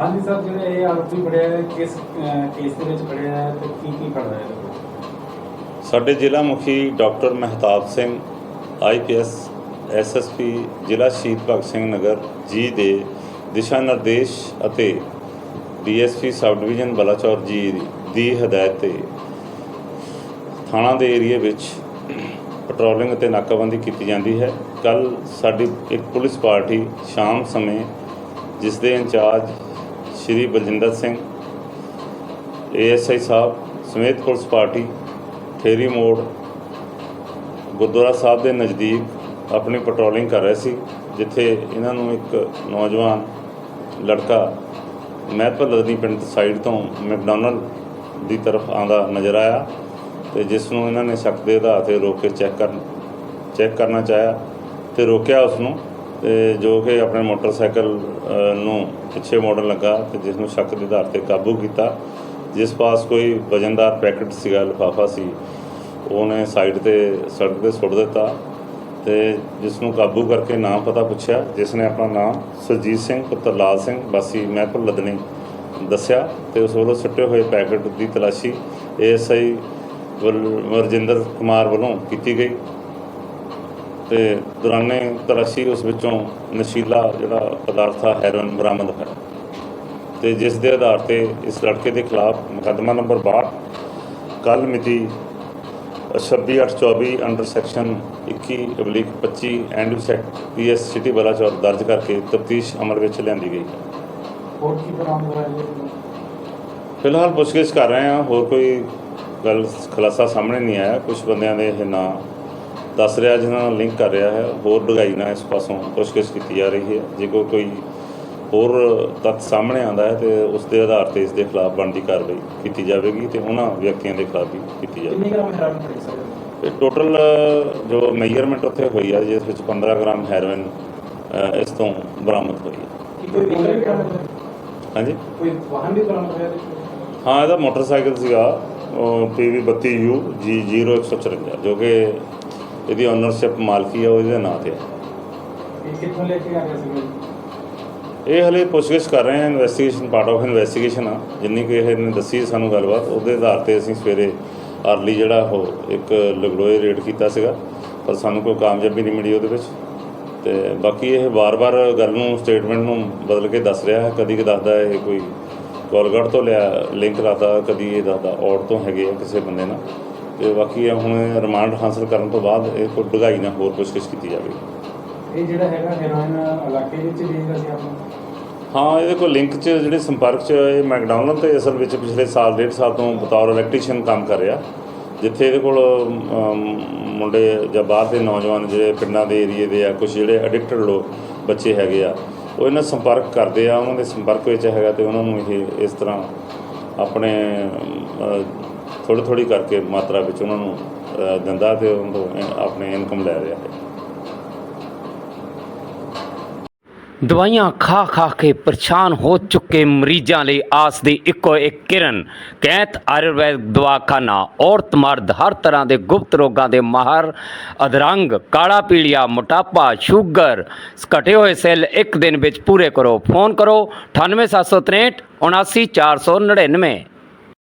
ਹਾਂਜੀ ਸਰ ਜਿਹੜੇ ਇਹ ਆਰੋਪੀ ਫੜਿਆ ਹੈ, ਕਿਸ ਕੇਸ ਦੇ ਵਿੱਚ ਫੜਿਆ ਹੈ, ਤੇ ਕੀ ਕੀ ਫੜ ਰਿਹਾ ਹੈ? ਸਾਡੇ ਜ਼ਿਲ੍ਹਾ ਮੁਖੀ doctor Mahtab Singh IPS SSP ਜ਼ਿਲ੍ਹਾ ਸ਼ਹੀਦ ਭਗਤ ਸਿੰਘ ਨਗਰ, ਜੀ ਦੇ ਦਿਸ਼ਾ ਨਿਰਦੇਸ਼ ਅਤੇ ਡੀਐਸਪੀ ਸਬ ਡਿਵੀਜ਼ਨ ਬਲਾਚੌਰ ਜੀ ਦੀ ਹਦਾਇਤ ਤੇ ਥਾਣਾ ਦੇ ਏਰੀਏ ਵਿੱਚ ਪੈਟਰੋਲਿੰਗ ਅਤੇ ਨਾਕਾਬੰਦੀ ਕੀਤੀ ਜਾਂਦੀ ਹੈ। ਕੱਲ ਸਾਡੀ ਇੱਕ ਪੁਲਿਸ ਪਾਰਟੀ ਸ਼ਾਮ ਸਮੇਂ, ਜਿਸ ਦੇ in charge Shri Baljinder Singh ASI sahib, ਸਮੇਤ ਪੁਲਿਸ ਪਾਰਟੀ, ਠੇਰੀ ਮੋੜ, ਗੁਰਦੁਆਰਾ ਸਾਹਿਬ ਦੇ ਨਜ਼ਦੀਕ ਆਪਣੀ ਪੈਟਰੋਲਿੰਗ ਕਰ ਰਹੇ ਸੀ, ਜਿੱਥੇ ਇਹਨਾਂ ਨੂੰ ਇੱਕ ਨੌਜਵਾਨ ਲੜਕਾ ਮਹਿਤਪੁਰ ਲਦਨੀ ਪਿੰਡ ਸਾਈਡ ਤੋਂ ਮੈਕਡੋਨਲਡ ਦੀ ਤਰਫ ਆਂਦਾ ਨਜ਼ਰ ਆਇਆ ਤੇ ਜਿਸ ਨੂੰ ਇਹਨਾਂ ਨੇ ਸ਼ੱਕ ਦੇ ਆਧਾਰ ਤੇ ਰੋਕ ਕੇ ਚੈੱਕ ਕਰਨ, ਚੈੱਕ ਕਰਨਾ ਚਾਹਿਆ ਤੇ ਰੋਕਿਆ ਉਸ ਨੂੰ ਤੇ ਜੋ ਕਿ ਆਪਣੇ ਮੋਟਰਸਾਈਕਲ ਨੂੰ ਪਿੱਛੇ ਮੋੜਨ ਲੱਗਾ ਤੇ ਜਿਸ ਨੂੰ ਸ਼ੱਕ ਦੇ ਆਧਾਰ ਤੇ ਕਾਬੂ ਕੀਤਾ। ਜਿਸ ਪਾਸ ਕੋਈ ਵਜਨਦਾਰ ਪੈਕਟ ਸੀਗਾ, ਲਿਫਾਫਾ ਸੀ, ਉਹਨੇ ਸਾਈਡ ਤੇ ਸੜਕ ਤੇ ਸੁੱਟ ਦਿੱਤਾ ਤੇ ਜਿਸ ਨੂੰ ਕਾਬੂ ਕਰਕੇ ਨਾਮ ਪਤਾ ਪੁੱਛਿਆ, ਜਿਸ ਨੇ ਆਪਣਾ ਨਾਮ ਸੁਰਜੀਤ ਸਿੰਘ, ਪੁੱਤਰ ਲਾਲ ਸਿੰਘ, ਵਾਸੀ ਮਹਿਪੁਰ ਲਦਨੀ ਦੱਸਿਆ ਤੇ ਉਸ ਵੱਲੋਂ ਸੁੱਟੇ ਹੋਏ ਪੈਕਟ ਦੀ ਤਲਾਸ਼ੀ ਏਐਸਆਈ ਵਰਜਿੰਦਰ ਕੁਮਾਰ ਵੱਲੋਂ ਕੀਤੀ ਗਈ। ਤੇ ਦੌਰਾਨੇ ਤਲਾਸ਼ੀ ਉਸ ਵਿੱਚੋਂ ਨਸ਼ੀਲਾ ਜਿਹੜਾ ਪਦਾਰਥ ਆ ਹੈਰੋਇਨ ਬਰਾਮਦ ਹੋਇਆ। ਤੇ ਜਿਸ ਦੇ ਆਧਾਰ ਤੇ ਇਸ ਲੜਕੇ ਦੇ ਖਿਲਾਫ ਮੁਕੱਦਮਾ ਨੰਬਰ 62 ਕੱਲ ਮਿਤੀ 26824 ਅੰਡਰ ਸੈਕਸ਼ਨ 21 ਅਬਲਿਕ 25 ਐਂਡ ਸੈਕਟ ਪੀਐਸ ਸਿਟੀ ਬਲਾਚੌਰ ਦਰਜ ਕਰਕੇ ਤਫਤੀਸ਼ ਅਮਲ ਵਿੱਚ ਲਿਆਂਦੀ ਗਈ। ਹੋਰ ਕੀ ਬਰਾਮਦ ਹੋਇਆ ਫਿਲਹਾਲ ਪੁੱਛਗਿੱਛ ਕਰ ਰਹੇ ਹਾਂ ਹੋਰ ਕੋਈ ਗੱਲ ਖੁਲਾਸਾ ਸਾਹਮਣੇ ਨਹੀਂ ਆਇਆ। ਕੁਝ ਬੰਦਿਆਂ ਦੇ ਇਹ ਨਾਂ ਦੱਸ ਰਿਹਾ ਜਿਨ੍ਹਾਂ ਨਾਲ ਲਿੰਕ ਕਰ ਰਿਹਾ ਹੈ ਹੋਰ ਡੂੰਘਾਈ ਨਾਲ ਇਸ ਪਾਸੋਂ ਪੁੱਛਗਿੱਛ ਕੀਤੀ ਜਾ ਰਹੀ ਹੈ। ਜੇ ਕੋਈ ਹੋਰ ਤੱਥ ਸਾਹਮਣੇ ਆਉਂਦਾ ਹੈ ਤੇ ਉਸ ਦੇ ਆਧਾਰ ਤੇ ਇਸ ਦੇ ਖਿਲਾਫ ਬਣਦੀ ਕਾਰਵਾਈ ਕੀਤੀ ਜਾਵੇਗੀ ਤੇ ਉਹਨਾਂ ਵਿਅਕਤੀਆਂ ਦੇ ਖਿਲਾਫ ਵੀ ਕੀਤੀ ਜਾਵੇਗੀ। ਇਹ ਟੋਟਲ ਜੋ ਮੈਜ਼ਰਮੈਂਟ ਉੱਥੇ ਹੋਈ ਹੈ ਜਿਸ ਵਿੱਚ 15 ਗ੍ਰਾਮ ਹੈਰੋਇਨ ਇਸ ਤੋਂ ਬਰਾਮਦ ਹੋਈ ਹੈ ਕੋਈ ਵਹੀਕਲ ਵੀ ਬਰਾਮਦ ਹੋਇਆ? ਹਾਂਜੀ? ਕੋਈ ਵਾਹਨ ਵੀ ਬਰਾਮਦ ਹੋਇਆ? ਹਾਂ ਇਹਦਾ ਮੋਟਰਸਾਈਕਲ ਸੀਗਾ PV 32U G0154 ਜੋ ਕਿ ਇਹਦੀ ਓਨਰਸ਼ਿਪ ਮਾਲਕੀ ਹੈ ਉਹਦੇ ਨਾਂ ਤੇ ਹੈ ਇਹ ਕਿੱਥੋਂ ਲੈ ਕੇ ਆ ਰਿਹਾ ਸੀ ਇਹ ਹਲੇ ਪੁੱਛਗਿੱਛ ਕਰ ਰਹੇ ਹਾਂ ਇਨਵੈਸਟੀਗੇਸ਼ਨ ਪਾਰਟ ਆਫ ਇਨਵੈਸਟੀਗੇਸ਼ਨ ਆ। ਜਿੰਨੀ ਕਿ ਇਹ ਨੇ ਦੱਸੀ ਸਾਨੂੰ ਗੱਲਬਾਤ ਉਹਦੇ ਆਧਾਰ ਤੇ ਅਸੀਂ ਸਵੇਰੇ ਅਰਲੀ ਜਿਹੜਾ ਉਹ ਇੱਕ ਲਗੜੋਏ ਰੇਡ ਕੀਤਾ ਸੀਗਾ ਪਰ ਸਾਨੂੰ ਕੋਈ ਕਾਮਯਾਬੀ ਨਹੀਂ ਮਿਲੀ ਉਹਦੇ ਵਿੱਚ। ਤੇ ਬਾਕੀ ਇਹ ਵਾਰ-ਵਾਰ ਗੱਲ ਨੂੰ ਸਟੇਟਮੈਂਟ ਨੂੰ ਬਦਲ ਕੇ ਦੱਸ ਰਿਹਾ ਹੈ ਕਦੀ ਕਿ ਦੱਸਦਾ ਇਹ ਕੋਈ ਕੋਲਗੜ ਤੋਂ ਲਿਆ ਲਿੰਕ ਲਾਤਾ ਕਦੀ ਇਹ ਦੱਸਦਾ ਔੜ ਤੋਂ ਹੈਗੇ ਆ ਕਿਸੇ ਬੰਦੇ ਨਾਲ। ਤੇ ਬਾਕੀ ਇਹ ਹੁਣ ਰਿਮਾਂਡ ਹਾਸਲ ਕਰਨ ਤੋਂ ਬਾਅਦ ਇਹ ਕੋਈ ਡੂੰਘਾਈ ਨਾਲ ਹੋਰ ਪੁੱਛਗਿੱਛ ਕੀਤੀ ਜਾਵੇਗੀ। ਇਹ ਜਿਹੜਾ ਹੈਗਾ ਹੈਰੋਇਨ ਇਲਾਕੇ ਵਿੱਚ ਵੇਚਦਾ ਸੀ ਆਪਾਂ ਹਾਂ ਇਹਦੇ ਕੋਲ ਲਿੰਕ 'ਚ ਜਿਹੜੇ ਸੰਪਰਕ 'ਚ ਇਹ ਮੈਕਡੋਨਲਡ ਤੇ ਅਸਲ ਵਿੱਚ ਪਿਛਲੇ ਸਾਲ ਡੇਢ ਸਾਲ ਤੋਂ ਬਤੌਰ ਇਲੈਕਟ੍ਰੀਸ਼ੀਅਨ ਕੰਮ ਕਰ ਰਿਹਾ। ਜਿੱਥੇ ਇਹਦੇ ਕੋਲ ਮੁੰਡੇ ਜਾਂ ਬਾਹਰ ਦੇ ਨੌਜਵਾਨ ਜਿਹੜੇ ਪਿੰਡਾਂ ਦੇ ਏਰੀਏ ਦੇ ਆ ਕੁਝ ਜਿਹੜੇ ਐਡਿਕਟਡ ਲੋਕ ਬੱਚੇ ਹੈਗੇ ਆ ਉਹ ਇਹਨਾਂ ਸੰਪਰਕ ਕਰਦੇ ਆ ਉਹਨਾਂ ਦੇ ਸੰਪਰਕ ਵਿੱਚ ਹੈਗਾ ਤੇ ਉਹਨਾਂ ਨੂੰ ਇਹ ਇਸ ਤਰ੍ਹਾਂ ਆਪਣੇ ਥੋੜੀ ਥੋੜੀ ਕਰਕੇ ਮਾਤਰਾ ਵਿੱਚ ਉਹਨਾਂ ਨੂੰ ਦਿੰਦਾ ਤੇ ਉਹਨਾਂ ਤੋਂ ਆਪਣੇ ਇਨਕਮ ਲੈ ਰਿਹਾ ਹੈ। ਦਵਾਈਆਂ ਖਾ ਖਾ ਕੇ ਪਰੇਸ਼ਾਨ ਹੋ ਚੁੱਕੇ ਮਰੀਜ਼ਾਂ ਲਈ ਆਸ ਦੀ ਇੱਕੋ ਇੱਕ ਕਿਰਨ ਕੈਂਤ ਆਯੁਰਵੈਦ ਦਵਾਖਾਨਾ, ਔਰਤ ਮਰਦ, ਹਰ ਤਰ੍ਹਾਂ ਦੇ ਗੁਪਤ ਰੋਗਾਂ ਦੇ ਮਾਹਰ ਅਧਰੰਗ, ਕਾਲਾ ਪੀਲੀਆ, ਮੋਟਾਪਾ, ਸ਼ੂਗਰ, ਘਟੇ ਹੋਏ ਸੈੱਲ ਇੱਕ ਦਿਨ ਵਿੱਚ ਪੂਰੇ ਕਰੋ। ਫੋਨ ਕਰੋ 98763 79499